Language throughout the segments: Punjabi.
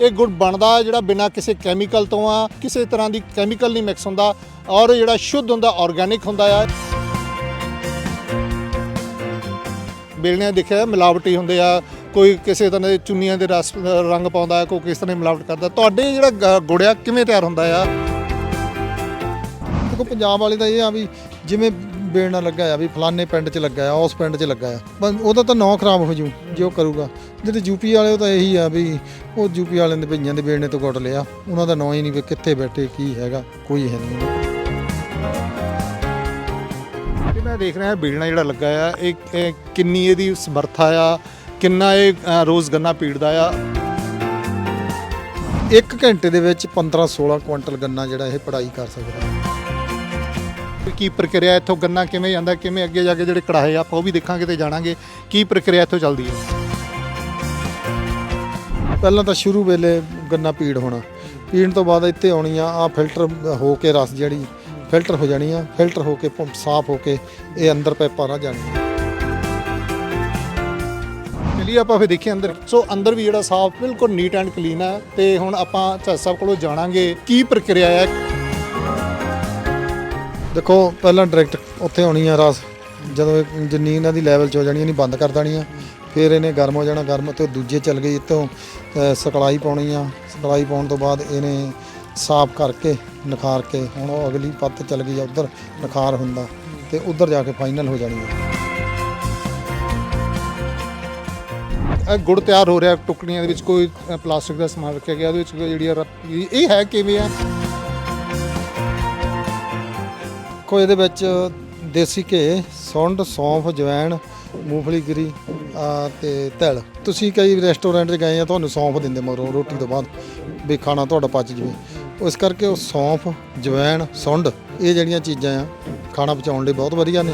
ਇਹ ਗੁੜ ਬਣਦਾ ਜਿਹੜਾ ਬਿਨਾਂ ਕਿਸੇ ਕੈਮੀਕਲ ਤੋਂ ਆ, ਕਿਸੇ ਤਰ੍ਹਾਂ ਦੀ ਕੈਮੀਕਲ ਨਹੀਂ ਮਿਕਸ ਹੁੰਦਾ ਔਰ ਜਿਹੜਾ ਸ਼ੁੱਧ ਹੁੰਦਾ ਆਰਗੇਨਿਕ ਹੁੰਦਾ ਆ। ਬੇਲਣੇ ਦੇਖਿਆ, ਮਿਲਾਵਟੀ ਹੁੰਦੇ ਆ, ਕੋਈ ਕਿਸੇ ਤਰ੍ਹਾਂ ਦੇ ਚੁੰਨੀਆਂ ਦੇ ਰਸ, ਰੰਗ ਪਾਉਂਦਾ, ਕੋਈ ਕਿਸ ਤਰ੍ਹਾਂ ਦੀ ਮਿਲਾਵਟ ਕਰਦਾ। ਤੁਹਾਡੇ ਜਿਹੜਾ ਗ- ਗੁੜ ਆ ਕਿਵੇਂ ਤਿਆਰ ਹੁੰਦਾ ਆ? ਦੇਖੋ, ਪੰਜਾਬ ਵਾਲੇ ਦਾ ਇਹ ਆ ਵੀ ਜਿਵੇਂ ਬੇੜਨਾ ਲੱਗਾ ਆ ਵੀ ਫਲਾਣੇ ਪਿੰਡ 'ਚ ਲੱਗਾ ਆ ਉਸ ਪਿੰਡ 'ਚ ਲੱਗਾ ਆ। ਬਸ ਉਹਦਾ ਤਾਂ ਨਾਂ ਖਰਾਬ ਹੋ ਜੂ ਜੇ ਉਹ ਕਰੂਗਾ। ਜਿਹੜੇ ਯੂਪੀ ਵਾਲੇ ਉਹ ਤਾਂ ਇਹੀ ਆ ਵੀ ਉਹ ਯੂਪੀ ਵਾਲਿਆਂ ਦੇ ਭਈਆਂ ਦੇ ਬੇੜਨੇ ਤੋਂ ਗੁੱਟ ਲਿਆ। ਉਹਨਾਂ ਦਾ ਨਾਂ ਹੀ ਨਹੀਂ ਵੀ ਕਿੱਥੇ ਬੈਠੇ ਕੀ ਹੈਗਾ ਕੋਈ ਹੈ ਨਹੀਂ। ਤੇ ਮੈਂ ਦੇਖ ਰਿਹਾ ਬੇਲਣਾ ਜਿਹੜਾ ਲੱਗਾ ਆ ਇਹ ਇਹ ਕਿੰਨੀ ਇਹਦੀ ਸਮਰੱਥਾ ਆ ਕਿੰਨਾ ਇਹ ਅ, ਰੋਜ਼ ਗੰਨਾ ਪੀੜਦਾ ਆ। ਇੱਕ ਘੰਟੇ ਦੇ ਵਿੱਚ 15 16 ਕੁਇੰਟਲ ਗੰਨਾ ਜਿਹੜਾ ਇਹ ਪੜਾਈ ਕਰ ਸਕਦਾ। ਕੀ ਪ੍ਰਕਿਰਿਆ ਇੱਥੋਂ ਗੰਨਾ ਕਿਵੇਂ ਜਾਂਦਾ ਕਿਵੇਂ ਅੱਗੇ ਜਾ ਕੇ ਜਿਹੜੇ ਕੜਾਹੇ ਆ ਆਪਾਂ ਉਹ ਵੀ ਦੇਖਾਂਗੇ ਤੇ ਜਾਣਾਂਗੇ ਕੀ ਪ੍ਰਕਿਰਿਆ ਇੱਥੋਂ ਚੱਲਦੀ ਹੈ। ਪਹਿਲਾਂ ਤਾਂ ਸ਼ੁਰੂ ਵੇਲੇ ਗੰਨਾ ਪੀੜ ਹੋਣਾ। ਪੀਣ ਤੋਂ ਬਾਅਦ ਇੱਥੇ ਆਉਣੀ ਆ ਆ ਫਿਲਟਰ ਹੋ ਕੇ ਰਸ ਜਿਹੜੀ ਫਿਲਟਰ ਹੋ ਜਾਣੀ ਆ ਫਿਲਟਰ ਹੋ ਕੇ ਪੰਪ ਸਾਫ਼ ਹੋ ਕੇ ਇਹ ਅੰਦਰ ਪੈਪਾਂ ਰਾ ਜਾਣੀ ਚਲਿਏ ਆਪਾਂ ਫਿਰ ਦੇਖੀਏ ਅੰਦਰ। ਸੋ ਅੰਦਰ ਵੀ ਜਿਹੜਾ ਸਾਫ਼ ਬਿਲਕੁਲ ਨੀਟ ਐਂਡ ਕਲੀਨ ਹੈ ਤੇ ਹੁਣ ਆਪਾਂ ਝੱਜ ਸਾਹਿਬ ਕੋਲੋਂ ਜਾਣਾਂਗੇ ਕੀ ਪ੍ਰਕਿਰਿਆ ਹੈ। ਦੇਖੋ, ਪਹਿਲਾਂ ਡਾਇਰੈਕਟ ਉੱਥੇ ਆਉਣੀ ਆ ਰਸ ਜਦੋਂ ਇਹ ਜਿੰਨੀ ਇਹਨਾਂ ਦੀ ਲੈਵਲ ਚ ਹੋ ਜਾਣੀ ਇਹਨੀ ਬੰਦ ਕਰ ਦੇਣੀ ਆ। ਫਿਰ ਇਹਨੇ ਗਰਮ ਹੋ ਜਾਣਾ, ਗਰਮ ਤੇ ਦੂਜੇ ਚੱਲ ਗਈ ਇੱਥੋਂ ਸਕਲਾਈ ਪਾਉਣੀ ਆ। ਸਕਲਾਈ ਪਾਉਣ ਤੋਂ ਬਾਅਦ ਇਹਨੇ ਸਾਫ਼ ਕਰਕੇ, ਨਖਾਰ ਕੇ, ਹੁਣ ਉਹ ਅਗਲੀ ਪੱਤ ਚੱਲ ਗਈ ਆ ਉਧਰ, ਨਖਾਰ ਹੁੰਦਾ। ਤੇ ਉਧਰ ਜਾ ਕੇ ਫਾਈਨਲ ਹੋ ਜਾਣੀ ਆ। ਇਹ ਗੁੜ ਤਿਆਰ ਹੋ ਰਿਹਾ ਟੁਕੜੀਆਂ ਦੇ ਵਿੱਚ, ਕੋਈ ਪਲਾਸਟਿਕ ਦਾ ਸਮਾਨ ਰੱਖਿਆ ਗਿਆ, ਉਹਦੇ ਵਿੱਚ ਜਿਹੜੀ ਆ ਰ- ਇਹ ਹੈ ਕਿਵੇਂ ਆ? ਦੇਖੋ ਇਹਦੇ ਵਿੱਚ ਦੇਸੀ ਘੇ ਸੁੰਡ ਸੌਂਫ ਜਵੈਣ ਮੂੰਗਫਲੀ ਗਿਰੀ ਆ ਤੇ ਤਿਲ। ਤੁਸੀਂ ਕਈ ਰੈਸਟੋਰੈਂਟ 'ਚ ਗਏ ਆ ਤੁਹਾਨੂੰ ਸੌਂਫ ਦਿੰਦੇ ਮਗਰੋਂ ਰੋਟੀ ਤੋਂ ਬਾਅਦ ਵੀ ਖਾਣਾ ਤੁਹਾਡਾ ਪਚ ਜਵੇ। ਉਸ ਕਰਕੇ ਉਹ ਸੌਂਫ ਜਵੈਣ ਸੁੰਡ ਇਹ ਜਿਹੜੀਆਂ ਚੀਜ਼ਾਂ ਆ ਖਾਣਾ ਪਚਾਉਣ ਲਈ ਬਹੁਤ ਵਧੀਆ ਨੇ।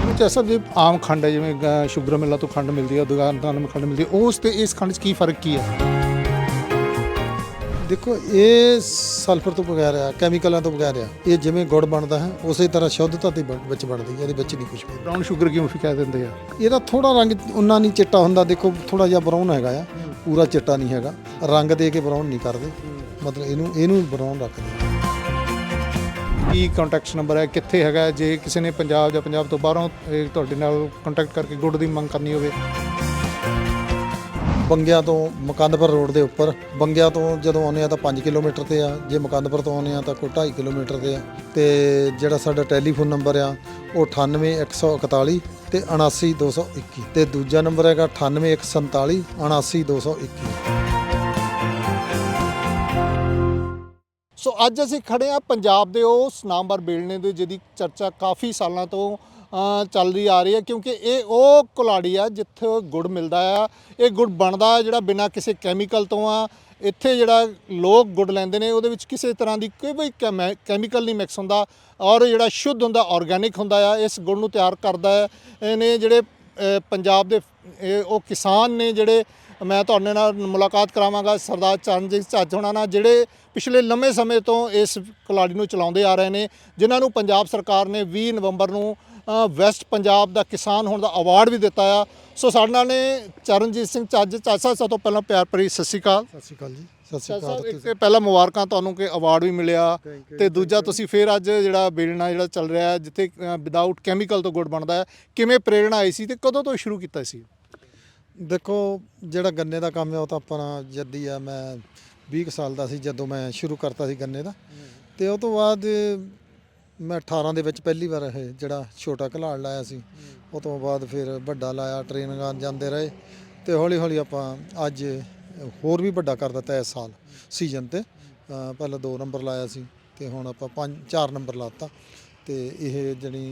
ਜਿਵੇਂ ਚਾਹ ਸਾਹਿਬ ਜੀ ਆਮ ਖੰਡ ਹੈ ਜਿਵੇਂ ਅ, ਸ਼ੂਗਰ ਮਿਲਾਂ ਤੋਂ ਖੰਡ ਮਿਲਦੀ ਹੈ ਦੁਕਾਨਦਾਰ ਨੂੰ ਖੰਡ ਮਿਲਦੀ ਹੈ ਉਸ ਤੇ ਇਸ ਖੰਡ 'ਚ ਕੀ ਫ਼ਰਕ ਕੀ ਹੈ? ਦੇਖੋ ਇਹ ਸਲਫਰ ਤੋਂ ਬਗੈਰ ਆ ਕੈਮੀਕਲਾਂ ਤੋਂ ਬਗੈਰ ਆ ਇਹ ਜਿਵੇਂ ਗੁੜ ਬਣਦਾ ਹੈ ਉਸੇ ਤਰ੍ਹਾਂ ਸ਼ੁੱਧਤਾ ਦੇ ਵਿੱਚ ਬਣਦੀ ਹੈ ਇਹਦੇ ਵਿੱਚ ਨਹੀਂ ਕੁਝ ਬ੍ਰਾਊਨ ਸ਼ੂਗਰ ਕਿਉਂ ਫਿਰ ਕਹਿ ਦਿੰਦੇ ਆ? ਇਹਦਾ ਥੋੜਾ ਰੰਗ ਉਨਾ ਨਹੀਂ ਚਿੱਟਾ ਹੁੰਦਾ ਦੇਖੋ ਥੋੜਾ ਜਿਹਾ ਬਰਾਊਨ ਹੈਗਾ ਆ ਪੂਰਾ ਚਿੱਟਾ ਨਹੀਂ ਹੈਗਾ ਰੰਗ ਦੇ ਕੇ ਬਰਾਊਨ ਨਹੀਂ ਕਰਦੇ ਮਤਲਬ ਇਹਨੂੰ ਇਹਨੂੰ ਬਰਾਊਨ ਰੱਖਦੇ ਕੀ ਕੰਟੈਕਟ ਨੰਬਰ ਹੈ ਕਿੱਥੇ ਹੈਗਾ ਜੇ ਕਿਸੇ ਨੇ ਪੰਜਾਬ ਜਾਂ ਪੰਜਾਬ ਤੋਂ ਬਾਹਰੋਂ ਇਹ ਤੁਹਾਡੇ ਨਾਲ ਕੰਟੈਕਟ ਕਰਕੇ ਗੁੜ ਦੀ ਮੰਗ ਕਰਨੀ ਹੋਵੇ। ਬੰਗਿਆਂ ਤੋਂ ਮਕੰਦਪੁਰ ਰੋਡ ਦੇ ਉੱਪਰ। ਬੰਗਿਆਂ ਤੋਂ ਜਦੋਂ ਆਉਂਦੇ ਆ ਤਾਂ 5 ਕਿਲੋਮੀਟਰ ਤੇ ਆ। ਜੇ ਮਕੰਦਪੁਰ ਤੋਂ ਆਉਂਦੇ ਆ ਤਾਂ ਕੋਈ 2.5 ਕਿਲੋਮੀਟਰ ਤੇ ਆ। ਤੇ ਜਿਹੜਾ ਸਾਡਾ ਟੈਲੀਫੋਨ ਨੰਬਰ ਆ, ਉਹ 98141 ਤੇ 79221 ਤੇ ਦੂਜਾ ਨੰਬਰ ਹੈਗਾ 98147 79221 ਸੋ ਅੱਜ ਅਸੀਂ ਖੜੇ ਆ ਪੰਜਾਬ ਦੇ ਉਸ ਨਾਮਵਰ ਬੇਲਣੇ ਦੇ, ਜਿਹਦੀ ਚਰਚਾ ਕਾਫੀ ਸਾਲਾਂ ਤੋਂ ਚੱਲਦੀ ਆ ਰਹੀ ਹੈ ਕਿਉਂਕਿ ਇਹ ਉਹ ਕੁਲਾੜੀ ਆ ਜਿੱਥੇ ਗੁੜ ਮਿਲਦਾ ਆ। ਇਹ ਗੁੜ ਬਣਦਾ ਜਿਹੜਾ ਬਿਨਾਂ ਕਿਸੇ ਕੈਮੀਕਲ ਤੋਂ ਆ। ਇੱਥੇ ਜਿਹੜਾ ਲੋਕ ਗੁੜ ਲੈਂਦੇ ਨੇ, ਉਹਦੇ ਵਿੱਚ ਕਿਸੇ ਤਰ੍ਹਾਂ ਦੀ ਕੋਈ ਵੀ ਕੈਮੈ- ਕੈਮੀਕਲ ਨਹੀਂ ਮਿਕਸ ਹੁੰਦਾ ਔਰ ਜਿਹੜਾ ਸ਼ੁੱਧ ਹੁੰਦਾ ਆਰਗੇਨਿਕ ਹੁੰਦਾ ਆ, ਇਸ ਗੁੜ ਨੂੰ ਤਿਆਰ ਕਰਦਾ ਹੈ। ਇਹਨੇ ਜਿਹੜੇ ਪੰਜਾਬ ਦੇ ਉਹ ਕਿਸਾਨ ਨੇ ਜਿਹੜੇ, ਮੈਂ ਤੁਹਾਡੇ ਨਾਲ ਮੁਲਾਕਾਤ ਕਰਾਵਾਂਗਾ ਸਰਦਾਰ ਚਰਨਜੀਤ ਝੱਜ ਹੋਣਾ ਨਾਲ, ਜਿਹੜੇ ਪਿਛਲੇ ਲੰਮੇ ਸਮੇਂ ਤੋਂ ਇਸ ਕੁਲਾੜੀ ਨੂੰ ਚਲਾਉਂਦੇ ਆ ਰਹੇ ਨੇ, ਜਿਨ੍ਹਾਂ ਨੂੰ ਪੰਜਾਬ ਸਰਕਾਰ ਨੇ 20 ਨਵੰਬਰ ਨੂੰ ਵੈਸਟ ਪੰਜਾਬ ਦਾ ਕਿਸਾਨ ਹੋਣ ਦਾ ਅਵਾਰਡ ਵੀ ਦਿੱਤਾ ਆ। ਸੋ ਸਾਡੇ ਨਾਲ ਨੇ ਚਰਨਜੀਤ ਸਿੰਘ ਚੱਜ ਚਾਚਾ ਸਭ ਤੋਂ ਪਹਿਲਾਂ ਪਿਆਰ ਭਰੀ ਸਤਿ ਸ਼੍ਰੀ ਅਕਾਲ। ਸਤਿ ਸ਼੍ਰੀ ਅਕਾਲ ਜੀ ਸਤਿ ਸ਼੍ਰੀ ਸਾਹਿਬ ਅਕਾਲ। ਇੱਕ ਤੇ ਪਹਿਲਾਂ ਮੁਬਾਰਕਾਂ ਤੁਹਾਨੂੰ ਕਿ ਅਵਾਰਡ ਵੀ ਮਿਲਿਆ। ਤੇ ਦੂਜਾ ਤੁਸੀਂ ਫੇਰ ਅੱਜ ਜਿਹੜਾ ਬੇਲਣਾ ਜਿਹੜਾ ਚੱਲ ਰਿਹਾ ਜਿੱਥੇ ਵਿਦਆਊਟ ਕੈਮੀਕਲ ਤੋਂ ਗੁੜ ਬਣਦਾ ਹੈ ਕਿਵੇਂ ਪ੍ਰੇਰਣਾ ਆਈ ਸੀ ਤੇ ਕਦੋਂ ਤੋਂ ਸ਼ੁਰੂ ਕੀਤਾ ਸੀ? ਦੇਖੋ ਜਿਹੜਾ ਗੰਨੇ ਦਾ ਕੰਮ ਹੈ ਉਹ ਤਾਂ ਆਪਣਾ ਜੱਦੀ ਆ ਮੈਂ 20 ਕੁ ਸਾਲ ਦਾ ਸੀ ਜਦੋਂ ਮੈਂ ਸ਼ੁਰੂ ਕਰਤਾ ਸੀ ਗੰਨੇ ਦਾ। ਤੇ ਉਹ ਤੋਂ ਬਾਅਦ ਮੈਂ 18 ਦੇ ਵਿੱਚ ਪਹਿਲੀ ਵਾਰ ਇਹ ਜਿਹੜਾ ਛੋਟਾ ਘਲਾੜ ਲਾਇਆ ਸੀ। ਉਹ ਤੋਂ ਬਾਅਦ ਫਿਰ ਵੱਡਾ ਲਾਇਆ ਟ੍ਰੇਨਿੰਗਾਂ ਜਾਂਦੇ ਰਹੇ ਤੇ ਹੌਲੀ ਹੌਲੀ ਆਪਾਂ ਅੱਜ ਹੋਰ ਵੀ ਵੱਡਾ ਕਰ ਦਿੱਤਾ ਇਸ ਸਾਲ ਸੀਜ਼ਨ ਤੇ। ਪਹਿਲਾਂ 2 ਨੰਬਰ ਲਾਇਆ ਸੀ ਤੇ ਹੁਣ ਆਪਾਂ 5 4 ਨੰਬਰ ਲਾਤਾ ਤੇ ਇਹ ਜਣੀ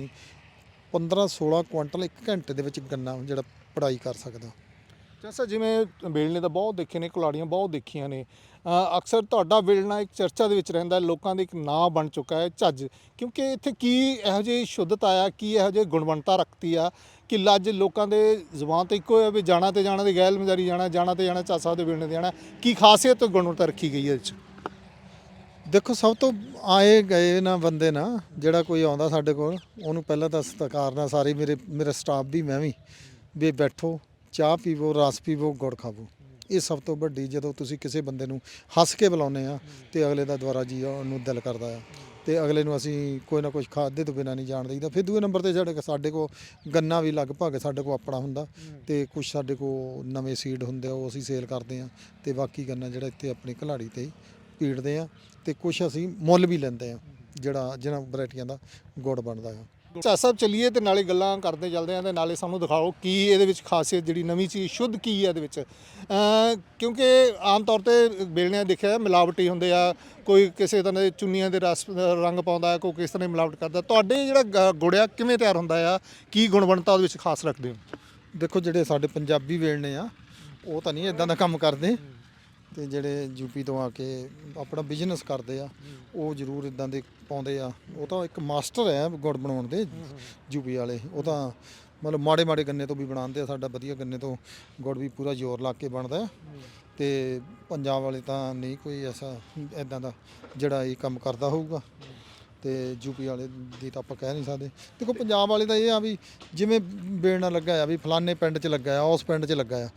15 16 ਕੁਇੰਟਲ ਇੱਕ ਘੰਟੇ ਦੇ ਵਿੱਚ ਗੰਨਾ ਜਿਹੜਾ ਪੜਾਈ ਕਰ ਸਕਦਾ। ਜੈਸਾ ਜਿਵੇਂ ਵੇਲਣੇ ਤਾਂ ਬਹੁਤ ਦੇਖੇ ਨੇ ਕੁਲਾੜੀਆਂ ਬਹੁਤ ਦੇਖੀਆਂ ਨੇ। ਅ, ਅਕਸਰ ਤੁਹਾਡਾ ਵੇਲਣਾ ਇੱਕ ਚਰਚਾ ਦੇ ਵਿੱਚ ਰਹਿੰਦਾ ਹੈ, ਲੋਕਾਂ ਦੇ ਇੱਕ ਨਾਂ ਬਣ ਚੁੱਕਾ ਹੈ ਝੱਜ। ਕਿਉਂਕਿ ਇੱਥੇ ਕੀ ਇਹੋ ਜਿਹੀ ਸ਼ੁੱਧਤਾ ਆ ਕੀ ਇਹੋ ਜਿਹੀ ਗੁਣਵੰਤਾ ਰੱਖਤੀ ਆ ਕਿ ਲੱਜ ਲੋਕਾਂ ਦੇ ਜ਼ੁਬਾਨ ਤੇ ਇੱਕੋ ਹੈ ਵੀ ਜਾਣਾ ਤੇ ਜਾਣਾ ਦੀ ਗੈਲ ਮਜਾਰੀ ਜਾਣਾ ਜਾਣਾ ਤੇ ਜਾਣਾ ਝੱਜ ਦੇ ਵੇਲਣੇ ਤੇ ਜਾਣਾ। ਕੀ ਖਾਸੀਅਤ ਤੇ ਗੁਣਵੰਤਾ ਰੱਖੀ ਗਈ ਹੈ ਇਹਦੇ 'ਚ? ਦੇਖੋ ਸਭ ਤੋਂ ਆਏ ਗਏ ਨਾ ਬੰਦੇ ਨਾ ਜਿਹੜਾ ਕੋਈ ਆਉਂਦਾ ਸਾਡੇ ਕੋਲ ਉਹਨੂੰ ਪਹਿਲਾਂ ਤਾਂ ਸਤਿਕਾਰ ਨਾਲ ਸਾਰੇ ਮੇਰੇ ਮੇਰਾ ਸਟਾਫ ਵੀ ਮੈਂ ਵੀ ਵੀ ਬੈਠੋ। ਚਾਹ ਪੀਵੋ, ਰਸ ਪੀਵੋ, ਗੁੜ ਖਾਵੋ। ਇਹ ਸਭ ਤੋਂ ਵੱਡੀ ਜਦੋਂ ਤੁਸੀਂ ਕਿਸੇ ਬੰਦੇ ਨੂੰ ਹੱਸ ਕੇ ਬੁਲਾਉਂਦੇ ਆ ਤੇ ਅਗਲੇ ਦਾ ਦੁਆਰਾ ਜੀ ਉਹਨੂੰ ਦਿਲ ਕਰਦਾ ਆ। ਤੇ ਅਗਲੇ ਨੂੰ ਅਸੀਂ ਕੋਈ ਨਾ ਕੁਝ ਖਾਦੇ ਤੋਂ ਬਿਨਾਂ ਨਹੀਂ ਜਾਣ ਦਈਦਾ। ਫਿਰ ਦੂਏ ਨੰਬਰ ਤੇ ਸਾਡੇ ਸਾਡੇ ਕੋ ਗੰਨਾ ਵੀ ਲਗਭਗ ਸਾਡੇ ਕੋ ਆਪਣਾ ਹੁੰਦਾ ਤੇ ਕੁਝ ਸਾਡੇ ਕੋ ਨਵੇਂ ਸੀਡ ਹੁੰਦੇ ਆ, ਉਹ ਅਸੀਂ ਸੇਲ ਕਰਦੇ ਆ ਤੇ ਬਾਕੀ ਗੰਨਾ ਜਿਹੜਾ ਇੱਥੇ ਆਪਣੀ ਘਲਾੜੀ ਤੇ ਪੀੜਦੇ ਆ ਤੇ ਕੁਝ ਅਸੀਂ ਮੁੱਲ ਵੀ ਲੈਂਦੇ ਆ, ਜਿਹੜਾ ਜਿਹਨਾਂ ਵੈਰਾਈਟੀਆਂ ਦਾ ਗੁੜ ਬਣਦਾ ਆ। ਚਾ ਸਾਹਿਬ, ਚੱਲੀਏ ਤੇ ਨਾਲੇ ਗੱਲਾਂ ਕਰਦੇ ਚੱਲਦੇ ਆਂ ਤੇ ਨਾਲੇ ਸਾਨੂੰ ਦਿਖਾਓ ਕੀ ਇਹਦੇ ਵਿੱਚ ਖਾਸੀਅਤ ਜਿਹੜੀ ਨਵੀਂ ਚੀਜ਼, ਸ਼ੁੱਧ ਕੀ ਹੈ ਇਹਦੇ ਵਿੱਚ। ਕਿਉਂਕਿ ਆਮ ਤੌਰ ਤੇ ਬੇਲਣਿਆਂ ਦੇਖਿਆ ਮਿਲਾਵਟੀ ਹੁੰਦੇ ਆ, ਕੋਈ ਕਿਸੇ ਤਰ੍ਹਾਂ ਦੇ ਚੁੰਨੀਆਂ ਦੇ ਰਸ, ਰੰਗ ਪਾਉਂਦਾ ਕੋਈ ਕਿਸ ਤਰ੍ਹਾਂ ਦੀ ਮਿਲਾਵਟ ਕਰਦਾ ਤੁਹਾਡੇ ਜਿਹੜਾ ਗ- ਗੁੜ ਕਿਵੇਂ ਤਿਆਰ ਹੁੰਦਾ ਆ? ਕੀ ਗੁਣਵੰਤਾ ਉਹਦੇ ਵਿੱਚ ਖਾਸ ਰੱਖਦੇ ਹੋ? ਦੇਖੋ, ਜਿਹੜੇ ਸਾਡੇ ਪੰਜਾਬੀ ਵੇਲਣੇ ਆ, ਉਹ ਤਾਂ ਨਹੀਂ ਇਦਾਂ ਦਾ ਕੰਮ ਕਰਦੇ। ਤੇ ਜਿਹੜੇ ਯੂਪੀ ਤੋਂ ਆ ਕੇ ਆਪਣਾ ਬਿਜ਼ਨਸ ਕਰਦੇ ਆ, ਉਹ ਜ਼ਰੂਰ ਇਦਾਂ ਦੇ ਪਾਉਂਦੇ ਆ। ਉਹ ਤਾਂ ਇੱਕ ਮਾਸਟਰ ਹੈ ਗੁੜ ਬਣਾਉਣ ਦੇ, ਯੂਪੀ ਵਾਲੇ। ਉਹ ਤਾਂ ਮਤਲਬ ਮਾੜੇ ਮਾੜੇ ਗੰਨੇ ਤੋਂ ਵੀ ਬਣਾਉਂਦੇ ਆ, ਸਾਡਾ ਵਧੀਆ ਗੰਨੇ ਤੋਂ ਗੁੜ ਵੀ ਪੂਰਾ ਜ਼ੋਰ ਲਾ ਕੇ ਬਣਦਾ ਹੈ। ਤੇ ਪੰਜਾਬ ਵਾਲੇ ਤਾਂ ਨਹੀਂ ਕੋਈ ਐਸਾ ਇਦਾਂ ਦਾ ਜਿਹੜਾ ਇਹ ਕੰਮ ਕਰਦਾ ਹੋਊਗਾ। ਤੇ ਯੂਪੀ ਵਾਲੇ ਦੀ ਤਾਂ ਆਪਾਂ ਕਹਿ ਨਹੀਂ ਸਕਦੇ। ਦੇਖੋ ਪੰਜਾਬ ਵਾਲੇ ਦਾ ਇਹ ਆ ਵੀ ਜਿਵੇਂ ਬੇੜਨਾ ਲੱਗਾ ਆ, ਵੀ ਫਲਾਣੇ ਪਿੰਡ 'ਚ ਲੱਗਾ ਆ, ਉਸ ਪਿੰਡ 'ਚ ਲੱਗਾ ਆ।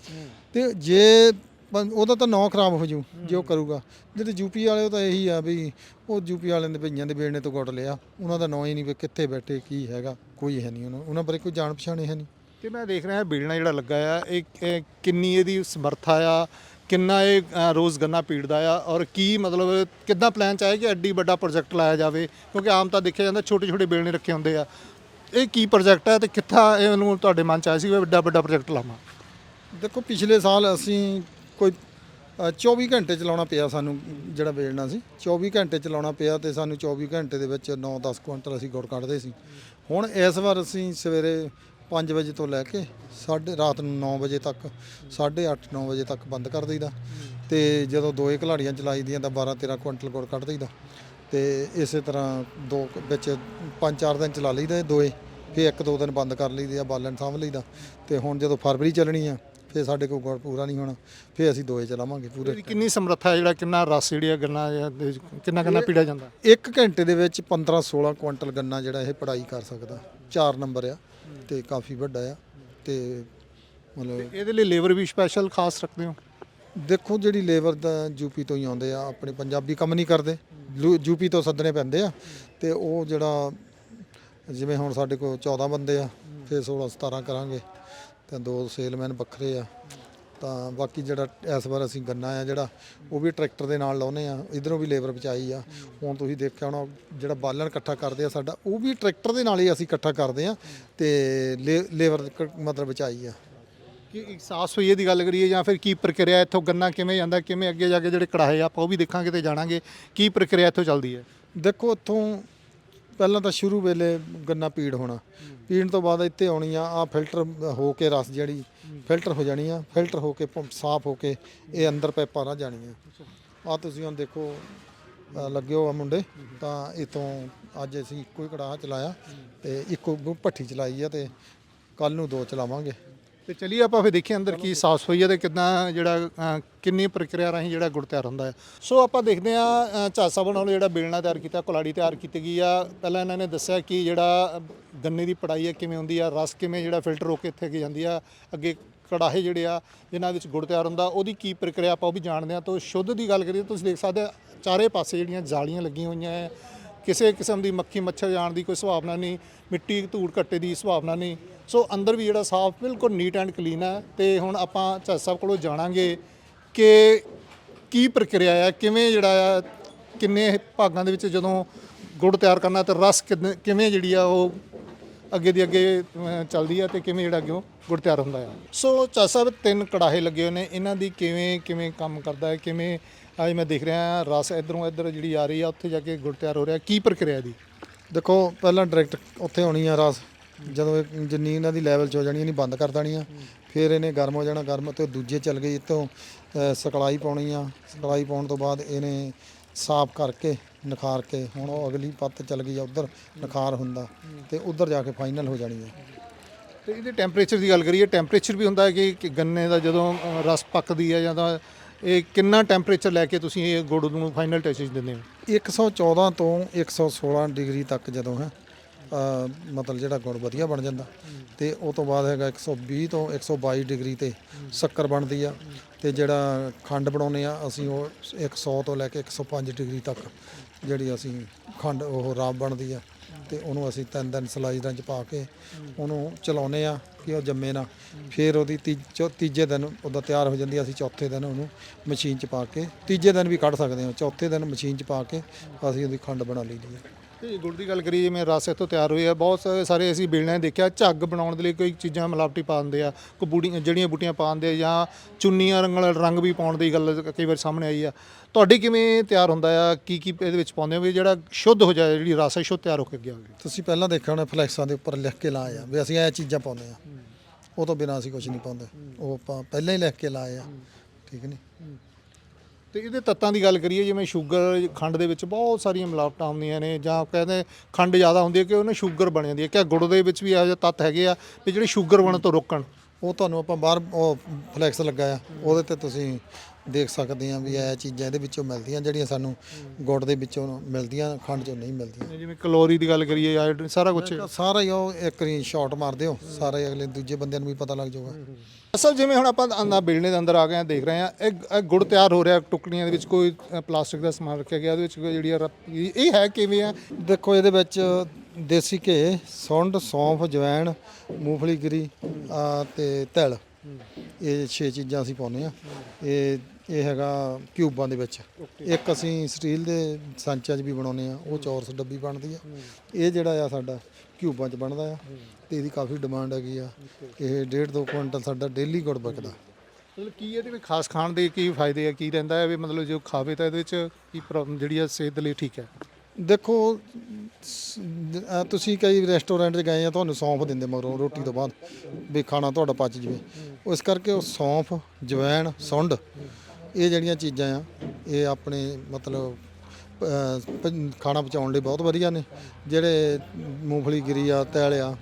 ਤੇ ਜੇ ਬੰ- ਉਹਦਾ ਤਾਂ ਨਾਂ ਖਰਾਬ ਹੋ ਜੂ ਜੇ ਉਹ ਕਰੂਗਾ। ਜਿਹੜੇ ਯੂਪੀ ਵਾਲੇ ਉਹ ਤਾਂ ਇਹੀ ਆ ਵੀ ਉਹ ਯੂਪੀ ਵਾਲਿਆਂ ਦੇ ਭਈਆਂ ਦੇ ਬੇੜਨੇ ਤੋਂ ਗੁੱਟ ਲਿਆ। ਉਹਨਾਂ ਦਾ ਨਾਂ ਹੀ ਨਹੀਂ ਵੀ ਕਿੱਥੇ ਬੈਠੇ ਕੀ ਹੈਗਾ ਕੋਈ ਹੈ ਨਹੀਂ ਉਹਨਾਂ ਉਹਨਾਂ ਬਾਰੇ ਕੋਈ ਜਾਣ ਪਛਾਣ ਹੀ ਨਹੀਂ। ਤੇ ਮੈਂ ਦੇਖ ਰਿਹਾ ਬੇਲਣਾ ਜਿਹੜਾ ਲੱਗਾ ਆ ਇਹ ਇਹ ਕਿੰਨੀ ਇਹਦੀ ਸਮਰੱਥਾ ਆ ਕਿੰਨਾ ਇਹ ਅ, ਰੋਜ਼ ਗੰਨਾ ਪੀੜਦਾ ਆ ਔਰ ਕੀ ਮਤਲਬ ਕਿੱਦਾਂ ਪਲਾਨ ਚ ਆਇਆ ਕਿ ਐਡੀ ਵੱਡਾ ਪ੍ਰੋਜੈਕਟ ਲਾਇਆ ਜਾਵੇ? ਕਿਉਂਕਿ ਆਮ ਤਾਂ ਦੇਖਿਆ ਜਾਂਦਾ ਛੋਟੇ ਛੋਟੇ ਬੇਲਣੇ ਰੱਖੇ ਹੁੰਦੇ ਆ। ਇਹ ਕੀ ਪ੍ਰੋਜੈਕਟ ਹੈ ਤੇ ਕਿੱਥਾ ਇਹਨੂੰ ਤੁਹਾਡੇ ਮਨ ਚ ਆਇਆ ਸੀ ਵੀ ਵੱਡਾ ਵੱਡਾ ਪ੍ਰੋਜੈਕਟ ਲਾਵਾਂ? ਦੇਖੋ ਪਿਛਲੇ ਸਾਲ ਅਸੀਂ ਕੋਈ ਅ, 24 ਘੰਟੇ ਚਲਾਉਣਾ ਪਿਆ ਸਾਨੂੰ ਜਿਹੜਾ ਵੇਚਣਾ ਸੀ। 24 ਘੰਟੇ ਚਲਾਉਣਾ ਪਿਆ ਤੇ ਸਾਨੂੰ 24 ਘੰਟੇ ਦੇ ਵਿੱਚ 9-10 ਕੁਇੰਟਲ ਅਸੀਂ ਗੁੜ ਕੱਢਦੇ ਸੀ। ਹੁਣ ਇਸ ਵਾਰ ਅਸੀਂ ਸਵੇਰੇ 5 ਵਜੇ ਤੋਂ ਲੈ ਕੇ ਸਾਢੇ ਰਾਤ ਨੂੰ 9 ਵਜੇ ਤੱਕ 8:30 9 ਵਜੇ ਤੱਕ ਬੰਦ ਕਰ ਦਈਦਾ। ਤੇ ਜਦੋਂ ਦੋਏ ਘਲਾੜੀਆਂ ਚਲਾਈ ਦੀਆਂ ਤਾਂ 12-13 ਕੁਇੰਟਲ ਗੁੜ ਕੱਢ ਦਈਦਾ। ਤੇ ਇਸੇ ਤਰ੍ਹਾਂ ਦੋ ਕੁ ਵਿੱਚ 5-4 ਦਿਨ ਚਲਾ ਲਈਦਾ ਇਹ ਦੋਏ ਫਿਰ ਇੱਕ ਦੋ ਦਿਨ ਬੰਦ ਕਰ ਲਈਦੇ ਆ ਬਾਲਣ ਸਾਂਭ ਲਈਦਾ। ਤੇ ਹੁਣ ਜਦੋਂ ਫਰਵਰੀ ਚੱਲਣੀ ਆ ਫਿਰ ਸਾਡੇ ਕੋਲ ਗੁੜ ਪੂਰਾ ਨਹੀਂ ਹੋਣਾ ਫਿਰ ਅਸੀਂ ਦੋਏ ਚਲਾਵਾਂਗੇ ਪੂਰੇ। ਕਿੰਨੀ ਸਮਰੱਥਾ ਹੈ ਜਿਹੜਾ ਕਿੰਨਾ ਰਸ ਜਿਹੜੀ ਆ ਗੰਨਾ ਜਾਂ ਦੇ ਕਿੰਨਾ ਗੰਨਾ ਪੀੜਿਆ ਜਾਂਦਾ? ਇੱਕ ਘੰਟੇ ਦੇ ਵਿੱਚ 15-16 ਕੁਇੰਟਲ ਗੰਨਾ ਜਿਹੜਾ ਇਹ ਪੜਾਈ ਕਰ ਸਕਦਾ 4 ਨੰਬਰ ਆ ਤੇ ਕਾਫੀ ਵੱਡਾ ਆ ਤੇ ਮਤਲਬ ਇਹਦੇ ਲਈ ਲੇਬਰ ਵੀ ਸਪੈਸ਼ਲ ਖਾਸ ਰੱਖਦੇ ਹੋ? ਦੇਖੋ ਜਿਹੜੀ ਲੇਬਰ ਦਾ ਯੂਪੀ ਤੋਂ ਹੀ ਆਉਂਦੇ ਆ ਆਪਣੇ ਪੰਜਾਬੀ ਕੰਮ ਨਹੀਂ ਕਰਦੇ ਯੂਪੀ ਤੋਂ ਸੱਦਣੇ ਪੈਂਦੇ ਆ ਤੇ ਉਹ ਜਿਹੜਾ ਜਿਵੇਂ ਹੁਣ ਸਾਡੇ ਕੋਲ 14 ਬੰਦੇ ਆ ਫਿਰ 16 17 ਕਰਾਂਗੇ। ਤਾਂ ਦੋ ਸੇਲਮੈਨ ਵੱਖਰੇ ਆ। ਤਾਂ ਬਾਕੀ ਜਿਹੜਾ ਇਸ ਵਾਰ ਅਸੀਂ ਗੰਨਾ ਆ ਜਿਹੜਾ ਉਹ ਵੀ ਟਰੈਕਟਰ ਦੇ ਨਾਲ ਲਾਉਨੇ ਆ। ਇਧਰੋਂ ਵੀ ਲੇਬਰ ਬਚਾਈ ਆ। ਹੁਣ ਤੁਸੀਂ ਦੇਖਿਆ ਹੋਣਾ ਜਿਹੜਾ ਬਾਲਣ ਇਕੱਠਾ ਕਰਦੇ ਆ ਸਾਡਾ ਉਹ ਵੀ ਟਰੈਕਟਰ ਦੇ ਨਾਲ ਹੀ ਅਸੀਂ ਇਕੱਠਾ ਕਰਦੇ ਆ ਤੇ ਲੇਬਰ ਮਤਲਬ ਬਚਾਈ ਆ। ਕਿ ਸਾਫ਼ ਸਫ਼ਾਈ ਦੀ ਗੱਲ ਕਰੀਏ ਜਾਂ ਫਿਰ ਕੀ ਪ੍ਰਕਿਰਿਆ ਇੱਥੋਂ ਗੰਨਾ ਕਿਵੇਂ ਜਾਂਦਾ ਕਿਵੇਂ ਅੱਗੇ ਜਾ ਕੇ ਜਿਹੜੇ ਕੜਾਹੇ ਆਪਾਂ ਉਹ ਵੀ ਦੇਖਾਂਗੇ ਤੇ ਜਾਣਾਂਗੇ ਕੀ ਪ੍ਰਕਿਰਿਆ ਇੱਥੋਂ ਚੱਲਦੀ ਹੈ। ਦੇਖੋ ਇੱਥੋਂ ਪਹਿਲਾਂ ਤਾਂ ਸ਼ੁਰੂ ਵੇਲੇ ਗੰਨਾ ਪੀੜ ਹੋਣਾ। ਪੀਣ ਤੋਂ ਬਾਅਦ ਇੱਥੇ ਆਉਣੀ ਆ ਆ ਫਿਲਟਰ ਹੋ ਕੇ ਰਸ ਜਿਹੜੀ ਫਿਲਟਰ ਹੋ ਜਾਣੀ ਆ ਫਿਲਟਰ ਹੋ ਕੇ ਪੰਪ ਸਾਫ਼ ਹੋ ਕੇ ਇਹ ਅੰਦਰ ਪੈਪਾਂ ਨਾ ਜਾਣੀਆਂ। ਆ ਤੁਸੀਂ ਹੁਣ ਦੇਖੋ ਅ, ਲੱਗੇ ਹੋ ਆ ਮੁੰਡੇ ਤਾਂ ਇਤੋਂ ਅੱਜ ਅਸੀਂ ਇੱਕੋ ਹੀ ਕੜਾਹ ਚਲਾਇਆ ਤੇ ਇੱਕੋ ਗੁ- ਭੱਠੀ ਚਲਾਈ ਆ ਤੇ ਕੱਲ ਨੂੰ ਦੋ ਚਲਾਵਾਂਗੇ। ਤੇ ਚਲਿਏ ਆਪਾਂ ਫਿਰ ਦੇਖੀਏ ਅੰਦਰ ਕੀ ਸਾਫ਼ ਸਫ਼ਾਈ ਹੈ ਤੇ ਕਿੰਨਾ ਜਿਹੜਾ ਅ, ਕਿੰਨੀ ਪ੍ਰਕਿਰਿਆ ਰਾਹੀਂ ਜਿਹੜਾ ਗੁੜ ਤਿਆਰ ਹੁੰਦਾ ਹੈ। ਸੋ ਆਪਾਂ ਦੇਖਦੇ ਆ ਝਾਸਾ ਬਣਾਉਣ ਜਿਹੜਾ ਬੇਲਣਾ ਤਿਆਰ ਕੀਤਾ ਕੁਲਾੜੀ ਤਿਆਰ ਕੀਤੀ ਗਈ ਆ। ਪਹਿਲਾਂ ਇਹਨਾਂ ਨੇ ਦੱਸਿਆ ਕਿ ਜਿਹੜਾ ਅ, ਗੰਨੇ ਦੀ ਪੜਾਈ ਹੈ ਕਿਵੇਂ ਹੁੰਦੀ ਆ ਰਸ ਕਿਵੇਂ ਜਿਹੜਾ ਫਿਲਟਰ ਹੋ ਕੇ ਇੱਥੇ ਅੱਗੇ ਜਾਂਦੀ ਆ ਅੱਗੇ ਕੜਾਹੇ ਜਿਹੜੇ ਆ ਜਿਨ੍ਹਾਂ ਵਿੱਚ ਗੁੜ ਤਿਆਰ ਹੁੰਦਾ ਉਹਦੀ ਕੀ ਪ੍ਰਕਿਰਿਆ ਆਪਾਂ ਉਹ ਵੀ ਜਾਣਦੇ ਆ ਤੋਂ ਸ਼ੁੱਧ ਦੀ ਗੱਲ ਕਰੀਏ ਤੁਸੀਂ ਦੇਖ ਸਕਦੇ ਆ ਚਾਰੇ ਪਾਸੇ ਜਿਹੜੀਆਂ ਜਾਲੀਆਂ ਲੱਗੀਆਂ ਹੋਈਆਂ ਹੈ ਕਿਸੇ ਕਿਸਮ ਦੀ ਮੱਖੀ ਮੱਛਰ ਜਾਣ ਦੀ ਕੋਈ ਸੰਭਾਵਨਾ ਨਹੀਂ, ਮਿੱਟੀ ਧੂੜ ਘੱਟੇ ਦੀ ਸੰਭਾਵਨਾ ਨਹੀਂ। ਸੋ ਅੰਦਰ ਵੀ ਜਿਹੜਾ ਸਾਫ਼ ਬਿਲਕੁਲ ਨੀਟ ਐਂਡ ਕਲੀਨ ਹੈ ਤੇ ਹੁਣ ਆਪਾਂ ਝੱਜ ਸਾਹਿਬ ਕੋਲੋਂ ਜਾਣਾਂਗੇ ਕਿ ਕੀ ਪ੍ਰਕਿਰਿਆ ਹੈ, ਕਿਵੇਂ ਜਿਹੜਾ ਆ ਕਿੰਨੇ ਭਾਗਾਂ ਦੇ ਵਿੱਚ ਜਦੋਂ ਗੁੜ ਤਿਆਰ ਕਰਨਾ ਤੇ ਰਸ ਕਿੰਨੇ- ਕਿਵੇਂ ਜਿਹੜੀ ਆ ਉਹ ਅੱਗੇ ਦੀ ਅੱਗੇ ਚੱਲਦੀ ਆ ਤੇ ਕਿਵੇਂ ਜਿਹੜਾ ਅੱਗੇ ਗੁੜ ਤਿਆਰ ਹੁੰਦਾ ਆ। ਸੋ ਝੱਜ ਸਾਹਿਬ, ਤਿੰਨ ਕੜਾਹੇ ਲੱਗੇ ਹੋਏ ਨੇ, ਇਹਨਾਂ ਦੀ ਕਿਵੇਂ ਕਿਵੇਂ ਕੰਮ ਕਰਦਾ ਹੈ, ਕਿਵੇਂ ਅੱਜ ਮੈਂ ਦੇਖ ਰਿਹਾ ਰਸ ਇਧਰੋਂ ਇਧਰ ਜਿਹੜੀ ਆ ਰਹੀ ਆ, ਉੱਥੇ ਜਾ ਕੇ ਗੁੜ ਤਿਆਰ ਹੋ ਰਿਹਾ। ਕੀ ਪ੍ਰਕਿਰਿਆ ਦੀ ਦੇਖੋ, ਪਹਿਲਾਂ ਡਾਇਰੈਕਟ ਉੱਥੇ ਆਉਣੀ ਆ ਰਸ। ਜਦੋਂ ਇਹ ਜਿੰਨੀ ਇਹਨਾਂ ਦੀ ਲੈਵਲ ਚ ਹੋ ਜਾਣੀ, ਇਹਨੀ ਬੰਦ ਕਰ ਦੇਣੀ ਆ। ਫਿਰ ਇਹਨੇ ਗਰਮ ਹੋ ਜਾਣਾ, ਗਰਮ ਤੇ ਦੂਜੇ ਚੱਲ ਗਏ ਇੱਥੋਂ ਸਕਲਾਈ ਪਾਉਣੀ ਆ। ਸਕਲਾਈ ਪਾਉਣ ਤੋਂ ਬਾਅਦ ਇਹਨੇ ਸਾਫ਼ ਕਰਕੇ, ਨਖਾਰ ਕੇ, ਹੁਣ ਉਹ ਅਗਲੀ ਪੱਤ ਚੱਲ ਗਈ ਆ ਉਧਰ, ਨਖਾਰ ਹੁੰਦਾ। ਤੇ ਉਧਰ ਜਾ ਕੇ ਫਾਈਨਲ ਹੋ ਜਾਣੀ ਆ। ਤੇ ਇਹਦੇ ਟੈਂਪਰੇਚਰ ਦੀ ਗੱਲ ਕਰੀਏ ਟੈਂਪਰੇਚਰ ਵੀ ਹੁੰਦਾ ਕਿ ਕਿ ਗੰਨੇ ਦਾ ਜਦੋਂ ਰਸ ਪੱਕਦੀ ਹੈ ਜਾਂ ਤਾਂ ਇਹ ਕਿੰਨਾ ਟੈਂਪਰੇਚਰ ਲੈ ਕੇ ਤੁਸੀਂ ਇਹ ਗੁੜ ਨੂੰ ਫਾਈਨਲ ਟੈਸਟ ਦਿੰਦੇ ਹੋ? 114 ਤੋਂ 116 ਡਿਗਰੀ ਤੱਕ ਜਦੋਂ ਹੈ ਅ, ਮਤਲਬ ਜਿਹੜਾ ਗੁੜ ਵਧੀਆ ਬਣ ਜਾਂਦਾ। ਤੇ ਉਹ ਤੋਂ ਬਾਅਦ ਹੈਗਾ 120 ਤੋਂ 122 ਡਿਗਰੀ ਤੇ ਸ਼ੱਕਰ ਬਣਦੀ ਆ। ਤੇ ਜਿਹੜਾ ਖੰਡ ਬਣਾਉਨੇ ਆ ਅਸੀਂ ਉਹ 100 ਤੋਂ ਲੈ ਕੇ 105 ਡਿਗਰੀ ਤੱਕ ਜਿਹੜੀ ਅਸੀਂ ਖੰਡ ਉਹ ਰਾਬ ਬਣਦੀ ਆ। ਤੇ ਉਹਨੂੰ ਅਸੀਂ ਤਿੰਨ ਦਿਨ ਸਲਾਈਡਾਂ 'ਚ ਪਾ ਕੇ ਉਹਨੂੰ ਚਲਾਉਨੇ ਆ ਕਿ ਉਹ ਜੰਮੇ ਨਾ। ਫਿਰ ਉਹਦੀ ਤੀ- ਚੌ- ਤੀਜੇ ਦਿਨ ਉਹਦਾ ਤਿਆਰ ਹੋ ਜਾਂਦੀ ਆ, ਅਸੀਂ ਚੌਥੇ ਦਿਨ ਉਹਨੂੰ ਮਸ਼ੀਨ 'ਚ ਪਾ ਕੇ ਤੀਜੇ ਦਿਨ ਵੀ ਕੱਢ ਸਕਦੇ ਹਾਂ। ਚੌਥੇ ਦਿਨ ਮਸ਼ੀਨ 'ਚ ਪਾ ਕੇ ਅਸੀਂ ਉਹਦੀ ਖੰਡ ਬਣਾ ਲਈ ਦੀ ਆ। ਤੇ ਗੁੜ ਦੀ ਗੱਲ ਕਰੀਏ ਜਿਵੇਂ ਰਸ ਇੱਥੋਂ ਤਿਆਰ ਹੋਏ ਆ ਬਹੁਤ ਸ- ਸਾਰੇ ਅਸੀਂ ਬਿਲਡਿੰਗਾਂ ਦੇਖਿਆ ਝੱਗ ਬਣਾਉਣ ਦੇ ਲਈ ਕੋਈ ਚੀਜ਼ਾਂ ਮਿਲਾਵਟੀ ਪਾ ਦਿੰਦੇ ਆ ਕੋਈ ਬੂੜੀਆਂ ਜੜੀਆਂ ਬੂਟੀਆਂ ਪਾ ਦਿੰਦੇ ਆ ਜਾਂ ਚੁੰਨੀਆਂ ਰੰਗਲ ਰੰਗ ਵੀ ਪਾਉਣ ਦੀ ਗੱਲ ਕਈ ਵਾਰ ਸਾਹਮਣੇ ਆਈ ਆ। ਤੁਹਾਡੀ ਕਿਵੇਂ ਤਿਆਰ ਹੁੰਦਾ ਆ? ਕੀ ਕੀ ਇਹਦੇ ਵਿੱਚ ਪਾਉਂਦੇ ਹੋ? ਵੀ ਜਿਹੜਾ ਸ਼ੁੱਧ ਹੋ ਜਾਏ ਜਿਹੜੀ ਰਸ ਹੈ ਸ਼ੁੱਧ ਤਿਆਰ ਹੋ ਕੇ ਅੱਗੇ ਆਵੇ ਤੁਸੀਂ ਪਹਿਲਾਂ ਦੇਖਿਆ ਹੋਣਾ ਫਲੈਕਸਾਂ ਦੇ ਉੱਪਰ ਲਿਖ ਕੇ ਲਾਏ ਆ ਵੀ ਅਸੀਂ ਇਹ ਚੀਜ਼ਾਂ ਪਾਉਂਦੇ ਆ। ਉਹ ਤੋਂ ਬਿਨਾਂ ਅਸੀਂ ਕੁਝ ਨਹੀਂ ਪਾਉਂਦੇ। ਉਹ ਆਪਾਂ ਪਹਿਲਾਂ ਹੀ ਲਿਖ ਕੇ ਲਾਏ ਆ। ਠੀਕ ਨਹੀਂ ਤੇ ਇਹਦੇ ਤੱਤਾਂ ਦੀ ਗੱਲ ਕਰੀਏ, ਜਿਵੇਂ ਸ਼ੂਗਰ ਖੰਡ ਦੇ ਵਿੱਚ ਬਹੁਤ ਸਾਰੀਆਂ ਮਿਲਾਵਟਾਂ ਹੁੰਦੀਆਂ ਨੇ, ਜਾਂ ਕਹਿੰਦੇ ਖੰਡ ਜ਼ਿਆਦਾ ਹੁੰਦੀ ਹੈ ਕਿ ਉਹਨੇ ਸ਼ੂਗਰ ਬਣ ਜਾਂਦੀ ਹੈ, ਕਿ ਗੁੜ ਦੇ ਵਿੱਚ ਵੀ ਇਹੋ ਜਿਹੇ ਤੱਤ ਹੈਗੇ ਆ ਵੀ ਜਿਹੜੇ ਸ਼ੂਗਰ ਬਣਨ ਤੋਂ ਰੋਕਣ। ਉਹ ਤੁਹਾਨੂੰ ਆਪਾਂ ਬਾਹਰ ਉਹ ਫਲੈਕਸ ਲੱਗਾ ਆ ਉਹਦੇ ਤੇ ਤੁਸੀਂ ਦੇਖ ਸਕਦੇ ਆ ਵੀ ਇਹ ਚੀਜ਼ਾਂ ਇਹਦੇ ਵਿੱਚੋਂ ਮਿਲਦੀਆਂ ਜਿਹੜੀਆਂ ਸਾਨੂੰ ਗੁੜ ਦੇ ਵਿੱਚੋਂ ਮਿਲਦੀਆਂ ਖੰਡ ਚੋਂ ਨਹੀਂ ਮਿਲਦੀਆਂ। ਜਿਵੇਂ ਕਲੋਰੀ ਦੀ ਗੱਲ ਕਰੀਏ ਆਇਓਡੀਨ ਸਾਰਾ ਕੁਝ ਸਾਰਾ ਹੀ ਉਹ ਇੱਕ ਸ਼ਾਟ ਮਾਰ ਦਿਓ ਸਾਰਾ ਅਗਲੇ ਦੂਜੇ ਬੰਦਿਆਂ ਨੂੰ ਵੀ ਪਤਾ ਲੱਗ ਜਾਊਗਾ। ਅਸਲ ਜਿਵੇਂ ਹੁਣ ਆਪਾਂ ਅੰਦਰ ਬਿਲਡਿੰਗ ਦੇ ਅੰਦਰ ਆ ਗਏ ਆ ਦੇਖ ਰਹੇ ਆ ਇਹ ਇਹ ਗੁੜ ਤਿਆਰ ਹੋ ਰਿਹਾ ਟੁਕੜੀਆਂ ਦੇ ਵਿੱਚ ਕੋਈ ਅ, ਪਲਾਸਟਿਕ ਦਾ ਸਮਾਨ ਰੱਖਿਆ ਗਿਆ ਉਹਦੇ ਵਿੱਚ ਕੋਈ ਜਿਹੜੀ ਆ ਰ- ਇਹ ਹੈ ਕਿਵੇਂ ਆ? ਦੇਖੋ ਇਹਦੇ ਵਿੱਚ ਦੇਸੀ ਘੇ ਸੁੰਡ ਸੌਂਫ ਜਵੈਣ ਮੂੰਗਫਲੀ ਗਿਰੀ ਆ ਤੇ ਤਿਲ। ਇਹ ਛੇ ਚੀਜ਼ਾਂ ਅਸੀਂ ਪਾਉਂਦੇ ਆ ਇਹ ਇਹ ਹੈਗਾ ਕਿਊਬਾਂ ਦੇ ਵਿੱਚ। ਇੱਕ ਅਸੀਂ ਸਟੀਲ ਦੇ ਸਾਂਚਿਆਂ 'ਚ ਵੀ ਬਣਾਉਂਦੇ ਆ ਉਹ ਚੌਰਸ ਡੱਬੀ ਬਣਦੀ ਆ। ਇਹ ਜਿਹੜਾ ਆ ਸਾਡਾ ਕਿਊਬਾਂ 'ਚ ਬਣਦਾ ਆ ਤੇ ਇਹਦੀ ਕਾਫੀ ਡਿਮਾਂਡ ਹੈਗੀ ਆ। ਇਹ ਡੇਢ ਦੋ ਕੁਇੰਟਲ ਸਾਡਾ ਡੇਲੀ ਗੁੜ ਵਿਕਦਾ। ਮਤਲਬ ਕੀ ਇਹਦੇ ਵਿੱਚ ਖਾਸ ਖਾਣ ਦੇ ਕੀ ਫਾਇਦੇ ਆ ਕੀ ਰਹਿੰਦਾ ਹੈ ਵੀ ਮਤਲਬ ਜੋ ਖਾਵੇ ਤਾਂ ਇਹਦੇ ਵਿੱਚ ਕੀ ਪ੍ਰੋਬਲਮ ਜਿਹੜੀ ਆ ਸਿਹਤ ਲਈ ਠੀਕ ਹੈ? ਦੇਖੋ ਤੁਸੀਂ ਕਈ ਰੈਸਟੋਰੈਂਟ 'ਚ ਗਏ ਆ ਤੁਹਾਨੂੰ ਸੌਂਫ ਦਿੰਦੇ ਮਗਰੋਂ ਰੋਟੀ ਤੋਂ ਬਾਅਦ ਵੀ ਖਾਣਾ ਤੁਹਾਡਾ ਪਚ ਜਵੇ। ਉਸ ਕਰਕੇ ਉਹ ਸੌਂਫ ਜਵੈਣ ਸੁੰਡ ਇਹ ਜਿਹੜੀਆਂ ਚੀਜ਼ਾਂ ਆ ਇਹ ਆਪਣੇ ਮਤਲਬ ਪ- ਖਾਣਾ ਪਚਾਉਣ ਲਈ ਬਹੁਤ ਵਧੀਆ ਨੇ। ਜਿਹੜੇ ਮੂੰਗਫਲੀ ਗਿਰੀ ਆ ਤੈਲ ਆ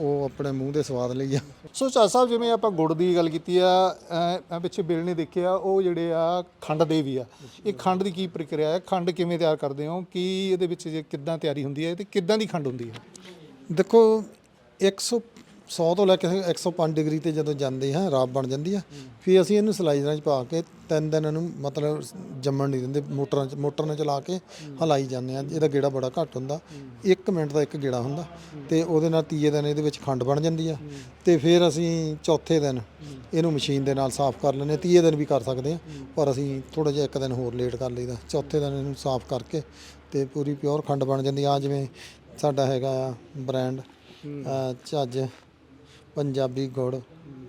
ਉਹ ਆਪਣੇ ਮੂੰਹ ਦੇ ਸਵਾਦ ਲਈ ਆ। ਸੋ ਚਾਹ ਸਾਹਿਬ ਜਿਵੇਂ ਆਪਾਂ ਗੁੜ ਦੀ ਗੱਲ ਕੀਤੀ ਆ ਅ, ਆ ਪਿੱਛੇ ਬਿਲ ਨੇ ਦੇਖਿਆ ਉਹ ਜਿਹੜੇ ਆ ਖੰਡ ਦੇ ਵੀ ਆ। ਇਹ ਖੰਡ ਦੀ ਕੀ ਪ੍ਰਕਿਰਿਆ ਹੈ? ਖੰਡ ਕਿਵੇਂ ਤਿਆਰ ਕਰਦੇ ਹੋ? ਕੀ ਇਹਦੇ ਵਿੱਚ ਜੇ ਕਿੱਦਾਂ ਤਿਆਰੀ ਹੁੰਦੀ ਹੈ? ਤੇ ਕਿੱਦਾਂ ਦੀ ਖੰਡ ਹੁੰਦੀ ਹੈ? ਦੇਖੋ 100 100 ਤੋਂ ਲੈ ਕੇ 105 ਡਿਗਰੀ ਤੇ ਜਦੋਂ ਜਾਂਦੇ ਹਾਂ ਰਾਬ ਬਣ ਜਾਂਦੀ ਆ, ਫਿਰ ਅਸੀਂ ਇਹਨੂੰ ਸਲਾਈਡਰਾਂ 'ਚ ਪਾ ਕੇ ਤਿੰਨ ਦਿਨ ਇਹਨੂੰ ਮਤਲਬ ਜੰਮਣ ਨਹੀਂ ਦਿੰਦੇ, ਮੋਟਰਾਂ 'ਚ, ਮੋਟਰ ਨਾਲ ਚਲਾ ਕੇ ਹਲਾਈ ਜਾਂਦੇ ਆ ਇਹਦਾ ਗੇੜਾ ਬੜਾ ਘੱਟ ਹੁੰਦਾ 1 ਮਿੰਟ ਦਾ ਇੱਕ ਗੇੜਾ ਹੁੰਦਾ ਤੇ ਉਹਦੇ ਨਾਲ ਤੀਏ ਦਿਨ ਇਹਦੇ ਵਿੱਚ ਖੰਡ ਬਣ ਜਾਂਦੀ ਆ ਤੇ ਫਿਰ ਅਸੀਂ ਚੌਥੇ ਦਿਨ ਇਹਨੂੰ ਮਸ਼ੀਨ ਦੇ ਨਾਲ ਸਾਫ਼ ਕਰ ਲੈਂਦੇ ਹਾਂ। ਤੀਏ ਦਿਨ ਵੀ ਕਰ ਸਕਦੇ ਆ ਪਰ ਅਸੀਂ ਥੋੜਾ ਜਿਹਾ ਇੱਕ ਦਿਨ ਹੋਰ ਲੇਟ ਕਰ ਲਈਦਾ। ਚੌਥੇ ਦਿਨ ਇਹਨੂੰ ਸਾਫ਼ ਕਰਕੇ ਤੇ ਪੂਰੀ ਪਿਓਰ ਖੰਡ ਬਣ ਜਾਂਦੀ ਆ, ਜਿਵੇਂ ਸਾਡਾ ਹੈਗਾ ਆ ਬ੍ਰਾਂਡ ਝੱਜ ਪੰਜਾਬੀ ਗੁੜ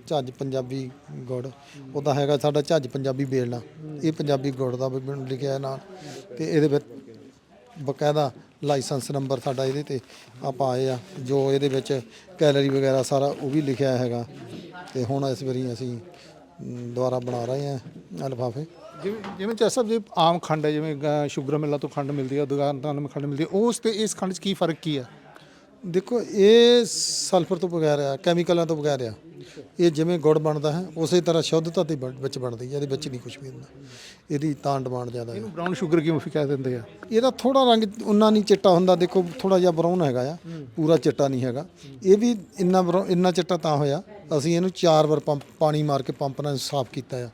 ਝੱਜ ਪੰਜਾਬੀ ਗੁੜ। ਉਹਦਾ ਹੈਗਾ ਸਾਡਾ ਝੱਜ ਪੰਜਾਬੀ ਬੇਲਣਾ। ਇਹ ਪੰਜਾਬੀ ਗੁੜ ਦਾ ਵੀ ਲਿਖਿਆ ਨਾਲ। ਤੇ ਇਹਦੇ ਵਿੱਚ ਬਕਾਇਦਾ ਲਾਇਸੈਂਸ ਨੰਬਰ ਸਾਡਾ ਇਹਦੇ ਤੇ ਆਪਾਂ ਆਏ ਆ। ਜੋ ਇਹਦੇ ਵਿੱਚ ਕੈਲਰੀ ਵਗੈਰਾ ਸਾਰਾ ਉਹ ਵੀ ਲਿਖਿਆ ਹੈਗਾ। ਤੇ ਹੁਣ ਇਸ ਵਾਰੀ ਅਸੀਂ ਮ, ਦੁਬਾਰਾ ਬਣਾ ਰਹੇ ਆ ਲਿਫਾਫੇ ਜਿਵੇਂ ਜਿਵੇਂ ਚਾਹ ਸਾਹਿਬ ਜੇ ਆਮ ਖੰਡ ਹੈ ਜਿਵੇਂ ਗ- ਸ਼ੂਗਰ ਮਿਲਾਂ ਤੋਂ ਖੰਡ ਮਿਲਦੀ ਹੈ ਦੁਕਾਨਦਾਰ ਨੂੰ ਖੰਡ ਮਿਲਦੀ ਹੈ ਉਸ ਤੇ ਇਸ ਖੰਡ 'ਚ ਕੀ ਫ਼ਰਕ ਕੀ ਆ? ਦੇਖੋ ਇਹ ਸਲਫਰ ਤੋਂ ਬਗੈਰ ਆ ਕੈਮੀਕਲਾਂ ਤੋਂ ਬਗੈਰ ਆ। ਇਹ ਜਿਵੇਂ ਗੁੜ ਬਣਦਾ ਹੈ ਉਸੇ ਤਰ੍ਹਾਂ ਸ਼ੁੱਧਤਾ ਦੇ ਬਣ- ਵਿੱਚ ਬਣਦੀ ਹੈ ਇਹਦੇ ਵਿੱਚ ਨਹੀਂ ਕੁਝ ਵੀ ਹੁੰਦਾ। ਇਹਦੀ ਤਾਂ ਡਿਮਾਂਡ ਜ਼ਿਆਦਾ ਹੈ। ਇਹਨੂੰ ਬ੍ਰਾਊਨ ਸ਼ੂਗਰ ਕਿਉਂ ਫਿਰ ਕਹਿ ਦਿੰਦੇ ਆ? ਇਹਦਾ ਥੋੜਾ ਰੰਗ ਉਨਾ ਨਹੀਂ ਚਿੱਟਾ ਹੁੰਦਾ ਦੇਖੋ ਥੋੜਾ ਜਿਹਾ ਬਰਾਊਨ ਹੈਗਾ ਆ ਪੂਰਾ ਚਿੱਟਾ ਨਹੀਂ ਹੈਗਾ। ਇਹ ਵੀ ਇੰਨਾ ਬਰਾਊਨ ਇੰਨਾ ਚਿੱਟਾ ਤਾਂ ਹੋਇਆ ਅਸੀਂ ਇਹਨੂੰ ਚਾਰ ਵਾਰ ਪੰਪ ਪਾਣੀ ਮਾਰ ਕੇ ਪੰਪ ਨਾਲ ਸਾਫ਼ ਕੀਤਾ ਆ।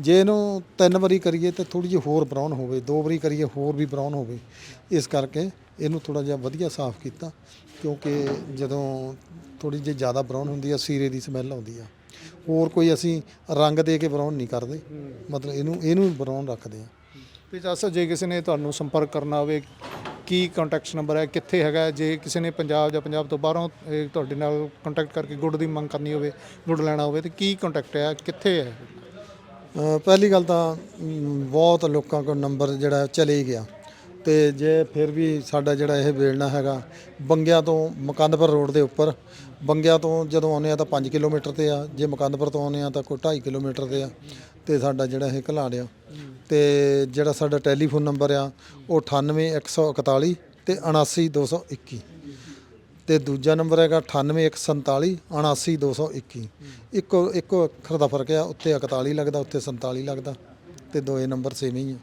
ਜੇ ਇਹਨੂੰ ਤਿੰਨ ਵਾਰੀ ਕਰੀਏ ਤੇ ਥੋੜੀ ਜਿਹੀ ਹੋਰ ਬਰਾਊਨ ਹੋਵੇ ਦੋ ਵਾਰੀ ਕਰੀਏ ਹੋਰ ਵੀ ਬਰਾਊਨ ਹੋਵੇ ਇਸ ਕਰਕੇ ਇਹਨੂੰ ਥੋੜਾ ਜਿਹਾ ਵਧੀਆ ਸਾਫ਼ ਕੀਤਾ। ਕਿਉਂਕਿ ਜਦੋਂ ਥੋੜੀ ਜਿਹੀ ਜ਼ਿਆਦਾ ਬਰਾਊਨ ਹੁੰਦੀ ਆ ਸੀਰੇ ਦੀ ਸਮੈਲ ਆਉਂਦੀ ਆ। ਹੋਰ ਕੋਈ ਅਸੀਂ ਰੰਗ ਦੇ ਕੇ ਬਰਾਊਨ ਨਹੀਂ ਕਰਦੇ। ਮਤਲਬ ਇਹਨੂੰ ਇਹਨੂੰ ਬਰਾਊਨ ਰੱਖਦੇ ਆ। ਤੇ ਸਾਹਿਬ ਜੇ ਕਿਸੇ ਨੇ ਤੁਹਾਨੂੰ ਸੰਪਰਕ ਕਰਨਾ ਹੋਵੇ ਕੀ ਕੰਟੈਕਟ ਨੰਬਰ ਹੈ ਕਿੱਥੇ ਹੈਗਾ ਜੇ ਕਿਸੇ ਨੇ ਪੰਜਾਬ ਜਾਂ ਪੰਜਾਬ ਤੋਂ ਬਾਹਰੋਂ ਇਹ ਤੁਹਾਡੇ ਨਾਲ ਕੰਟੈਕਟ ਕਰਕੇ ਗੁੜ ਦੀ ਮੰਗ ਕਰਨੀ ਹੋਵੇ ਗੁੜ ਲੈਣਾ ਹੋਵੇ ਤੇ ਕੀ ਕੰਟੈਕਟ ਹੈ ਕਿੱਥੇ ਹੈ? ਅ, ਪਹਿਲੀ ਗੱਲ ਤਾਂ ਮ, ਬਹੁਤ ਲੋਕਾਂ ਕੋਲ ਨੰਬਰ ਜਿਹੜਾ ਚਲੇ ਗਿਆ। ਤੇ ਜੇ ਫਿਰ ਵੀ ਸਾਡਾ ਜਿਹੜਾ ਇਹ ਵੇਲਣਾ ਹੈਗਾ, ਬੰਗਿਆਂ ਤੋਂ ਮੁਕੰਦਪੁਰ ਰੋਡ ਦੇ ਉੱਪਰ, ਬੰਗਿਆਂ ਤੋਂ ਜਦੋਂ ਆਉਂਦੇ ਆ ਤਾਂ 5 ਕਿਲੋਮੀਟਰ ਤੇ ਆ, ਜੇ ਮੁਕੰਦਪੁਰ ਤੋਂ ਆਉਂਦੇ ਆ ਤਾਂ ਕੋਈ 2.5 ਕਿਲੋਮੀਟਰ ਤੇ ਆ, ਤੇ ਸਾਡਾ ਜਿਹੜਾ ਇਹ ਘਲਾੜ ਆ। ਤੇ ਜਿਹੜਾ ਸਾਡਾ ਟੈਲੀਫੋਨ ਨੰਬਰ ਆ, ਉਹ 98141 ਤੇ 79221 ਤੇ ਦੂਜਾ ਨੰਬਰ ਹੈਗਾ 98147 79221 ਇੱਕੋ। ਇੱਕੋ ਅੱਖਰ ਦਾ ਫ਼ਰਕ ਆ, ਉੱਤੇ 41 ਲੱਗਦਾ, ਉੱਤੇ 47 ਲੱਗਦਾ, ਤੇ ਦੋਏ ਨੰਬਰ ਸੇਮ ਹੀ ਆ।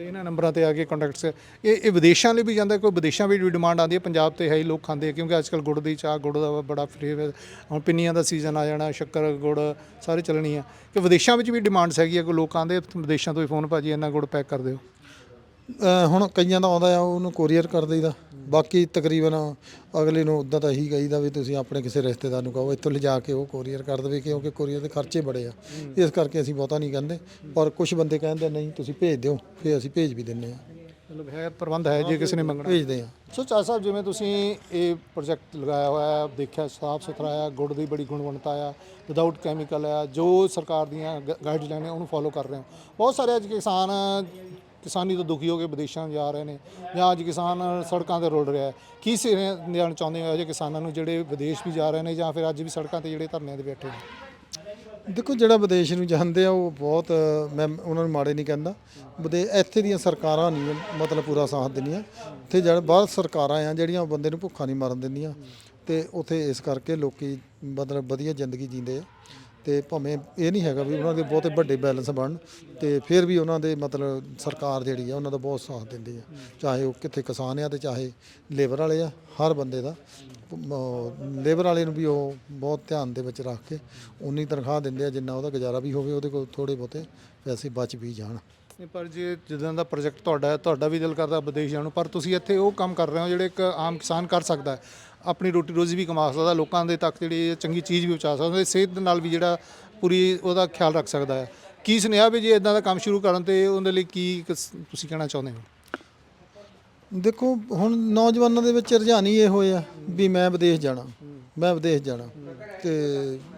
ਤੇ ਇਹਨਾਂ ਨੰਬਰਾਂ ਤੇ ਆ ਕੇ ਕੰਟੈਕਟਸ ਇਹ ਇਹ ਵਿਦੇਸ਼ਾਂ ਲਈ ਵੀ ਜਾਂਦਾ, ਕੋਈ ਵਿਦੇਸ਼ਾਂ ਵਿੱਚ ਵੀ ਡਿਮਾਂਡ ਆਉਂਦੀ ਹੈ, ਪੰਜਾਬ ਤੇ ਹੈ ਹੀ, ਲੋਕ ਖਾਂਦੇ ਆ, ਕਿਉਂਕਿ ਅੱਜਕੱਲ ਗੁੜ ਦੀ ਚਾਹ, ਗੁੜ ਦਾ ਬੜਾ ਫਲੇਵਰ ਹੁਣ ਪਿੰਨੀਆਂ ਦਾ ਸੀਜ਼ਨ ਆ ਜਾਣਾ, ਸ਼ੱਕਰ, ਗੁੜ ਸਾਰੇ ਚੱਲਣੀ ਆ। ਕਿ ਵਿਦੇਸ਼ਾਂ ਵਿੱਚ ਵੀ ਡਿਮਾਂਡਸ ਹੈਗੀ ਆ ਕੋਈ ਲੋਕ ਆਉਂਦੇ ਵਿਦੇਸ਼ਾਂ ਤੋਂ ਹੀ ਫੋਨ ਭਾਜੀ, ਇੰਨਾ ਗੁੜ ਪੈਕ ਕਰ ਦਿਓ। ਅ, ਹੁਣ ਕਈਆਂ ਦਾ ਆਉਂਦਾ ਆ ਉਹਨੂੰ ਕੋਰੀਅਰ ਕਰ ਦਈਦਾ। ਬਾਕੀ ਤਕਰੀਬਨ ਅਗਲੇ ਨੂੰ ਉਦਾਂ ਤਾਂ ਇਹੀ ਕਹੀਦਾ ਵੀ ਤੁਸੀਂ ਆਪਣੇ ਕਿਸੇ ਰਿਸ਼ਤੇਦਾਰ ਨੂੰ ਕਹੋ ਇੱਥੋਂ ਲਿਜਾ ਕੇ ਉਹ ਕੋਰੀਅਰ ਕਰ ਦੇਵੇ ਕਿਉਂਕਿ ਕੋਰੀਅਰ ਦੇ ਖਰਚੇ ਬੜੇ ਆ। ਇਸ ਕਰਕੇ ਅਸੀਂ ਬਹੁਤਾ ਨਹੀਂ ਕਹਿੰਦੇ ਪਰ ਕੁਝ ਬੰਦੇ ਕਹਿੰਦੇ ਨਹੀਂ ਤੁਸੀਂ ਭੇਜ ਦਿਓ ਫਿਰ ਅਸੀਂ ਭੇਜ ਵੀ ਦਿੰਨੇ ਆ। ਮਤਲਬ ਹੈ ਪ੍ਰਬੰਧ ਹੈ ਜੇ ਕਿਸੇ ਨੇ ਮੰਗਣਾ। ਭੇਜਦੇ ਆ। ਸੋ ਚਾਹ ਸਾਹਿਬ ਜਿਵੇਂ ਤੁਸੀਂ ਇਹ ਪ੍ਰੋਜੈਕਟ ਲਗਾਇਆ ਹੋਇਆ ਹੈ ਦੇਖਿਆ ਸਾਫ਼ ਸੁਥਰਾ ਆ ਗੁੜ ਦੀ ਬੜੀ ਗੁਣਵੰਤਾ ਆ ਵਿਦਆਊਟ ਕੈਮੀਕਲ ਆ ਜੋ ਸਰਕਾਰ ਦੀਆਂ ਗਾਈਡਲਾਈਨ ਨੇ ਉਹਨੂੰ ਫੋਲੋ ਕਰ ਰਹੇ ਹੋ। ਬਹੁਤ ਸਾਰੇ ਅੱਜ ਕਿਸਾਨ ਕਿਸਾਨੀ ਤੋਂ ਦੁਖੀ ਹੋ ਕੇ ਵਿਦੇਸ਼ਾਂ ਨੂੰ ਜਾ ਰਹੇ ਨੇ ਜਾਂ ਅੱਜ ਕਿਸਾਨ ਸੜਕਾਂ ਤੇ ਰੁਲ ਰਿਹਾ ਹੈ। ਕੀ ਸੇਵਾ ਦੇਣਾ ਚਾਹੁੰਦੇ ਹੋ ਅਜੇ ਕਿਸਾਨਾਂ ਨੂੰ ਜਿਹੜੇ ਵਿਦੇਸ਼ ਵੀ ਜਾ ਰਹੇ ਨੇ ਜਾਂ ਫਿਰ ਅੱਜ ਵੀ ਸੜਕਾਂ ਤੇ ਜਿਹੜੇ ਧਰਨਿਆਂ ਤੇ ਬੈਠੇ ਨੇ? ਦੇਖੋ, ਜਿਹੜਾ ਵਿਦੇਸ਼ ਨੂੰ ਜਾਂਦੇ ਆ, ਉਹ ਬਹੁਤ, ਮੈਂ ਉਹਨਾਂ ਨੂੰ ਮਾੜੇ ਨਹੀਂ ਕਹਿੰਦਾ। ਵਿਦੇ ਇੱਥੇ ਦੀਆਂ ਸਰਕਾਰਾਂ ਨਹੀਂ, ਮਤਲਬ ਪੂਰਾ ਸਾਥ ਦਿੰਦੀਆਂ। ਇੱਥੇ ਜਿਹੜੇ ਬਾਹਰ ਸਰਕਾਰਾਂ ਆ, ਜਿਹੜੀਆਂ ਉਹ ਬੰਦੇ ਨੂੰ ਭੁੱਖਾ ਨਹੀਂ ਮਰਨ ਦਿੰਦੀਆਂ। ਤੇ ਉਥੇ ਇਸ ਕਰਕੇ ਲੋਕੀ ਮਤਲਬ ਵਧੀਆ ਜ਼ਿੰਦਗੀ ਜੀਂਦੇ ਆ। ਤੇ ਭਾਵੇਂ ਇਹ ਨਹੀਂ ਹੈਗਾ ਵੀ ਉਹਨਾਂ ਦੇ ਬਹੁਤੇ ਵੱਡੇ ਬੈਲੈਂਸ ਬਣਨ ਤੇ ਫਿਰ ਵੀ ਉਹਨਾਂ ਦੇ ਮਤਲਬ ਸਰਕਾਰ ਜਿਹੜੀ ਆ, ਉਹਨਾਂ ਦਾ ਬਹੁਤ ਸਾਥ ਦਿੰਦੀ ਆ। ਚਾਹੇ ਉਹ ਕਿੱਥੇ ਕਿਸਾਨ ਆ ਤੇ ਚਾਹੇ ਲੇਬਰ ਵਾਲੇ ਆ, ਹਰ ਬੰਦੇ ਦਾ। ਲੇਬਰ ਵਾਲੇ ਨੂੰ ਵੀ ਉਹ ਬਹੁਤ ਧਿਆਨ ਦੇ ਵਿੱਚ ਰੱਖ ਕੇ ਉਨੀ ਤਨਖਾਹ ਦਿੰਦੇ ਆ, ਜਿੰਨਾ ਉਹਦਾ ਗੁਜ਼ਾਰਾ ਵੀ ਹੋਵੇ, ਉਹਦੇ ਕੋਲ ਥੋੜੇ ਬਹੁਤੇ ਪੈਸੇ ਬਚ ਵੀ ਜਾਣ। ਨਹੀਂ, ਪਰ ਜੇ ਜਿੱਦਾਂ ਦਾ ਪ੍ਰੋਜੈਕਟ ਤੁਹਾਡਾ ਹੈ, ਤੁਹਾਡਾ ਵੀ ਦਿਲ ਕਰਦਾ ਵਿਦੇਸ਼ ਜਾਣ ਨੂੰ, ਪਰ ਤੁਸੀਂ ਇੱਥੇ ਉਹ ਕੰਮ ਕਰ ਰਹੇ ਹੋ, ਜਿਹੜੇ ਇੱਕ ਆਮ ਕਿਸਾਨ ਕਰ ਸਕਦਾ ਹੈ। ਆਪਣੀ ਰੋਟੀ ਰੋਜ਼ੀ ਵੀ ਕਮਾ ਸਕਦਾ, ਲੋਕਾਂ ਦੇ ਤੱਕ ਜਿਹੜੀ ਚੰਗੀ ਚੀਜ਼ ਵੀ ਪਹੁੰਚਾ ਸਕਦਾ ਸਿਹਤ ਦੇ ਨਾਲ ਵੀ ਜਿਹੜਾ ਪੂਰੀ ਉਹਦਾ ਖਿਆਲ ਰੱਖ ਸਕਦਾ ਹੈ। ਕੀ ਸੁਨੇਹਾ ਵੀ ਜੇ ਇਦਾਂ ਦਾ ਕੰਮ ਸ਼ੁਰੂ ਕਰਨ ਤੇ ਉਹਦੇ ਲਈ ਕੀ ਕਿਸ- ਤੁਸੀਂ ਕਹਿਣਾ ਚਾਹੁੰਦੇ ਹੋ? ਦੇਖੋ, ਹੁਣ ਨੌਜਵਾਨਾਂ ਦੇ ਵਿੱਚ ਰੁਝਾਨ ਹੀ ਇਹ ਆ ਵੀ ਮੈਂ ਵਿਦੇਸ਼ ਜਾਣਾ, ਮੈਂ ਵਿਦੇਸ਼ ਜਾਣਾ ਤੇ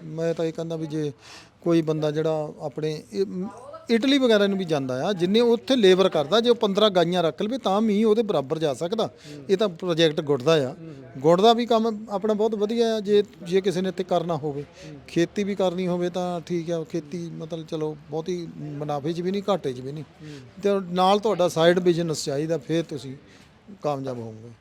ਮੈਂ ਤਾਂ ਇਹ ਕਹਿੰਦਾ ਵੀ ਜੇ ਕੋਈ ਬੰਦਾ ਜਿਹੜਾ ਆਪਣੇ ਇਟਲੀ ਵਗੈਰਾ ਨੂੰ ਵੀ ਜਾਂਦਾ ਆ, ਜਿੰਨੇ ਉੱਥੇ ਲੇਬਰ ਕਰਦਾ, ਜੇ ਉਹ 15 ਗਾਈਆਂ ਰੱਖ ਲਵੇ, ਤਾਂ ਮੀਂਹ ਉਹਦੇ ਬਰਾਬਰ ਜਾ ਸਕਦਾ। ਇਹ ਤਾਂ ਪ੍ਰੋਜੈਕਟ ਗੁੜ ਦਾ ਆ। ਗੁੜ ਦਾ ਵੀ ਕੰਮ ਆਪਣਾ ਬਹੁਤ ਵਧੀਆ ਆ, ਜੇ ਜੇ ਕਿਸੇ ਨੇ ਇੱਥੇ ਕਰਨਾ ਹੋਵੇ। ਖੇਤੀ ਵੀ ਕਰਨੀ ਹੋਵੇ ਤਾਂ ਠੀਕ ਆ, ਖੇਤੀ ਮਤਲਬ ਚਲੋ ਬਹੁਤੀ ਮੁਨਾਫੇ 'ਚ ਵੀ ਨਹੀਂ, ਘਾਟੇ 'ਚ ਵੀ ਨਹੀਂ। ਤੇ ਨਾਲ ਤੁਹਾਡਾ ਸਾਈਡ ਬਿਜ਼ਨਸ ਚਾਹੀਦਾ, ਫਿਰ ਤੁਸੀਂ ਕਾਮਯਾਬ ਹੋਵੋਗੇ।